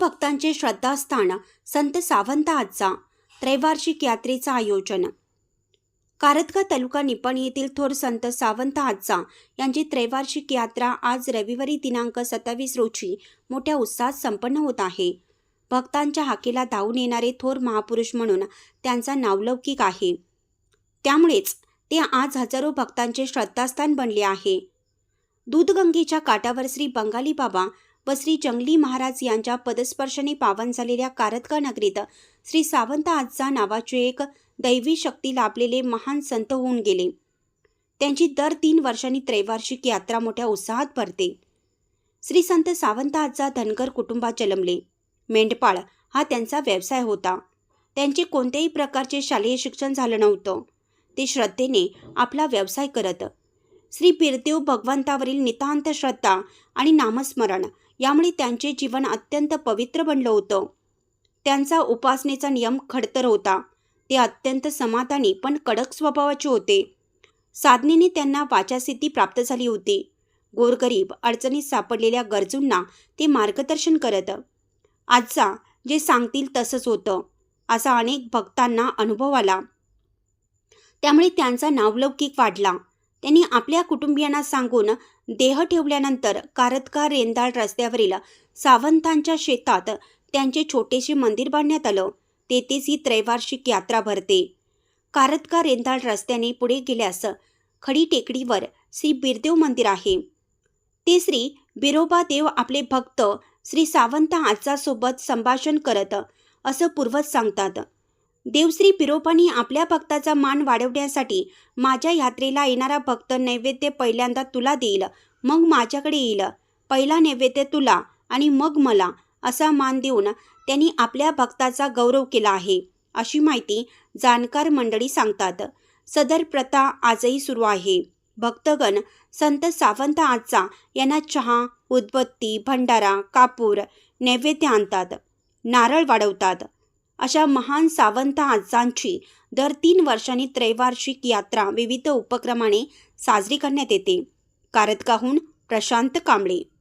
भक्तांचे श्रद्धास्थान संत सावंत आजचा त्रैवार्षिक यात्रेचं आयोजन. कारतगा तालुका निपण येथील थोर संत सावंत आजचा यांची त्रैवार्षिक यात्रा आज रविवारी दिनांक सत्तावीस रोजी मोठ्या उत्साहात संपन्न होत आहे. भक्तांच्या हाकेला धावून येणारे थोर महापुरुष म्हणून त्यांचा नावलौकिक आहे. त्यामुळेच ते आज हजारो भक्तांचे श्रद्धास्थान बनले आहे. दूधगंगेच्या काठावर श्री बंगाली बाबा व श्री जंगली महाराज यांच्या पदस्पर्शने पावन झालेल्या कारतका नगरीत श्री सावंत आजचा नावाचे एक दैवी शक्ती लाभलेले महान संत होऊन गेले. त्यांची दर तीन वर्षांनी त्रैवार्षिक यात्रा मोठ्या उत्साहात भरते. श्री संत सावंत आजचा धनगर कुटुंबात जन्मले. मेंढपाळ हा त्यांचा व्यवसाय होता. त्यांचे कोणत्याही प्रकारचे शालेय शिक्षण झालं नव्हतं. ते श्रद्धेने आपला व्यवसाय करत श्री बिरदेव भगवंतावरील नितांत श्रद्धा आणि नामस्मरण यामुळे त्यांचे जीवन अत्यंत पवित्र बनलं होतं. त्यांचा उपासनेचा नियम खडतर होता. ते अत्यंत समाधानी पण कडक स्वभावाचे होते. साधनेने त्यांना वाचासिद्धी प्राप्त झाली होती. गोरगरीब अडचणीत सापडलेल्या गरजूंना ते मार्गदर्शन करत आजचा जे सांगतील तसंच होतं असा अनेक भक्तांना अनुभव आला. त्यामुळे त्यांचा नावलौकिक वाढला. त्यांनी आपल्या कुटुंबियांना सांगून देह ठेवल्यानंतर कारतकार रेंदाळ रस्त्यावरील सावंतांच्या शेतात त्यांचे छोटेसे मंदिर बांधण्यात आलं. तेथेच ही त्रैवार्षिक यात्रा भरते. कारतकार रेंदाळ रस्त्याने पुढे गेल्यास खडी टेकडीवर श्री बिरदेव मंदिर आहे. ते श्री बिरोबा देव आपले भक्त श्री सावंत आचासोबत संभाषण करत असं पूर्वज सांगतात. देवश्री पिरोपानी आपल्या भक्ताचा मान वाढवण्यासाठी माझ्या यात्रेला येणारा भक्त नैवेद्य पहिल्यांदा तुला देईल मग माझ्याकडे येईल. पहिला नैवेद्य तुला आणि मग मला असा मान देऊन त्यांनी आपल्या भक्ताचा गौरव केला आहे. अशी माहिती जाणकार मंडळी सांगतात. सदर प्रथा आजही सुरू आहे. भक्तगण संत सावंत आजचा यांना चहा उदबत्ती भंडारा कापूर नैवेद्य आणतात. नारळ वाढवतात. अशा महान सावंत आजांची दर तीन वर्षांनी त्रैवार्षिक यात्रा विविध उपक्रमाने साजरी करण्यात येते. कारतकाहून प्रशांत कांबळे.